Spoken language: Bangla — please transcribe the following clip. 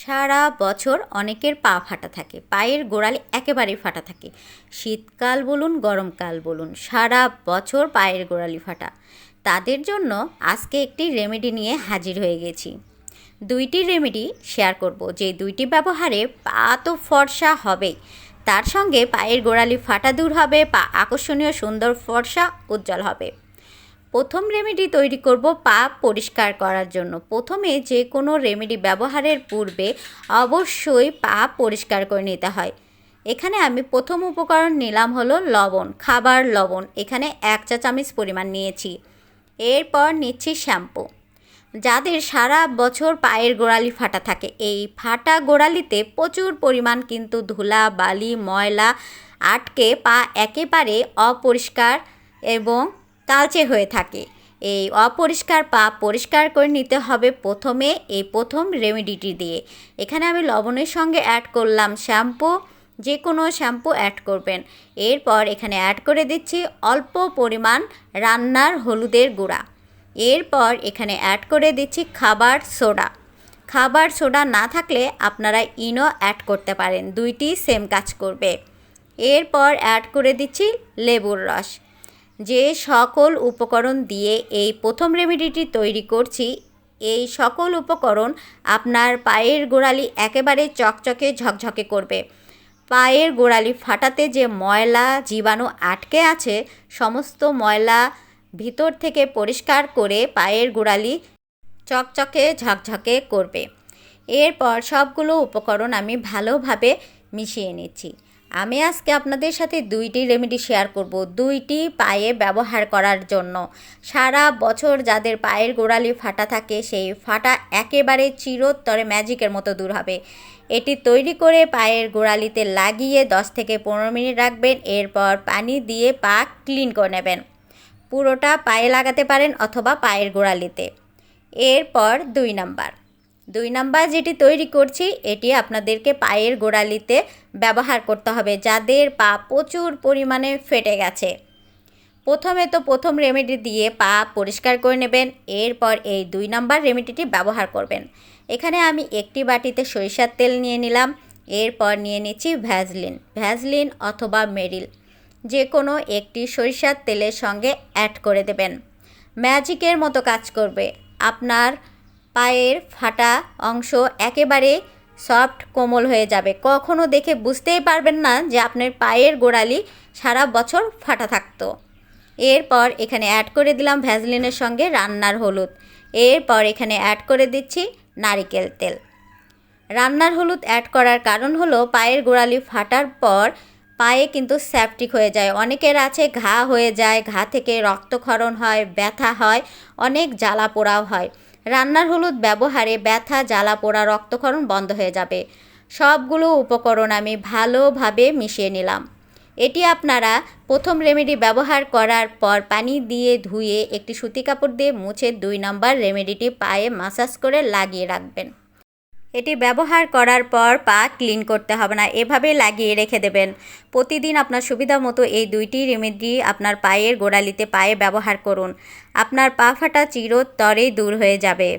সারা বছর অনেকের পা ফাটা থাকে, পায়ের গোড়ালি একেবারেই ফাটা থাকে। শীতকাল বলুন, গরমকাল বলুন, সারা বছর পায়ের গোড়ালি ফাটা। তাদের জন্য আজকে একটি রেমেডি নিয়ে হাজির হয়ে গেছি। দুইটি রেমেডি শেয়ার করব, যে দুইটি ব্যবহারে পা তো ফর্সা হবেই। তার সঙ্গে পায়ের গোড়ালি ফাটা দূর হবে, পা আকর্ষণীয় সুন্দর ফর্সা উজ্জ্বল হবে। প্রথম রেমেডি তৈরি করব পা পরিষ্কার করার জন্য। প্রথমে যে কোনো রেমেডি ব্যবহারের পূর্বে অবশ্যই পা পরিষ্কার করে নিতে হয়। এখানে আমি প্রথম উপকরণ নিলাম হলো লবণ, খাবার লবণ। এখানে এক চা চামচ পরিমাণ নিয়েছি। এরপর নিচ্ছি শ্যাম্পু। যাদের সারা বছর পায়ের গোড়ালি ফাটা থাকে, এই ফাটা গোড়ালিতে প্রচুর পরিমাণ কিন্তু ধুলা, বালি, ময়লা আটকে পা একেবারে অপরিষ্কার এবং কালচে হয়ে থাকে। এই অপরিষ্কার পা পরিষ্কার করে নিতে হবে প্রথমে এই প্রথম রেমেডিটি দিয়ে। এখানে আমি লবণের সঙ্গে অ্যাড করলাম শ্যাম্পু যে কোনো শ্যাম্পু অ্যাড করবেন। এরপর এখানে অ্যাড করে দিচ্ছি অল্প পরিমাণ রান্নার হলুদের গুঁড়া। এরপর এখানে অ্যাড করে দিচ্ছি খাবার সোডা। খাবার সোডা না থাকলে আপনারা ইনো অ্যাড করতে পারেন। দুইটি সেম কাজ করবে। এরপর অ্যাড করে দিচ্ছি লেবুর রস। যে সকল উপকরণ দিয়ে এই প্রথম রেমেডিটি তৈরি করছি, এই সকল উপকরণ আপনার পায়ের গোড়ালি একেবারে চকচকে ঝকঝকে করবে। পায়ের গোড়ালি ফাটাতে যে ময়লা জীবাণু আটকে আছে, সমস্ত ময়লা ভিতর থেকে পরিষ্কার করে পায়ের গোড়ালি চকচকে ঝকঝকে করবে। এরপর সবগুলো উপকরণ আমি ভালোভাবে মিশিয়ে নিচ্ছি। আমি আজকে আপনাদের সাথে দুইটি রেমেডি শেয়ার করব। দুইটি পায়ে ব্যবহার করার জন্য। সারা বছর যাদের পায়ের গোড়ালি ফাটা থাকে, সেই ফাটা একেবারে চিরোত্তরে ম্যাজিকের মতো দূর হবে। এটি তৈরি করে পায়ের গোড়ালিতে লাগিয়ে 10 থেকে পনেরো মিনিট রাখবেন, এরপর পানি দিয়ে পা ক্লিন করে নেবেন। পুরোটা পায়ে লাগাতে পারেন অথবা পায়ের গোড়ালিতে। এরপর দুই নাম্বার। দুই নাম্বার যেটি তৈরি করছি, এটি আপনাদেরকে পায়ের গোড়ালিতে ব্যবহার করতে হবে যাদের পা প্রচুর পরিমাণে ফেটে গেছে। প্রথমে তো প্রথম রেমেডি দিয়ে পা পরিষ্কার করে নেবেন, এরপর এই দুই নাম্বার রেমেডিটি ব্যবহার করবেন। এখানে আমি একটি বাটিতে সরিষার তেল নিয়ে নিলাম, এরপর নিয়ে নিচ্ছি ভ্যাজলিন ভ্যাজলিন অথবা মেরিল যে কোনো একটি সরিষার তেলের সঙ্গে অ্যাড করে দেবেন। ম্যাজিকের মতো কাজ করবে। আপনার পায়ের ফাটা অংশ একেবারে সফট কোমল হয়ে যাবে। কখনো দেখে বুঝতেই পারবেন না যে আপনার পায়ের গোড়ালি সারা বছর ফাটা থাকতো। এরপর এখানে অ্যাড করে দিলাম ভ্যাজলিনের সঙ্গে রান্নার হলুদ। এরপর এখানে অ্যাড করে দিচ্ছি নারিকেল তেল। রান্নার হলুদ অ্যাড করার কারণ হলো পায়ের গোড়ালি ফাটার পর পায়ে কিন্তু স্যাপটিক হয়ে যায়। অনেকের আছে ঘা হয়ে যায়, ঘা থেকে রক্তক্ষরণ হয়, ব্যথা হয়, অনেক জ্বালা পোড়াও হয়। রান্নার হলুদ ব্যবহারে ব্যথা, জ্বালা পোড়া, রক্তক্ষরণ বন্ধ হয়ে যাবে। সবগুলো উপকরণ আমি ভালোভাবে মিশিয়ে নিলাম। এটি আপনারা প্রথম রেমেডি ব্যবহার করার পর পানি দিয়ে ধুয়ে একটি সুতি কাপড় দিয়ে মুছে দুই নম্বর রেমেডিটি পায়ে মাসাজ করে লাগিয়ে রাখবেন। এটি ব্যবহার করার পর পা ক্লিন করতে হবে না এভাবে লাগিয়ে রেখে দেবেন। প্রতিদিন আপনার সুবিধা মতো এই দুইটি রেমেডি আপনার পায়ের গোড়ালিতে পায়ে ব্যবহার করুন। আপনার পা ফাটা চিরতরে দূর হয়ে যাবে।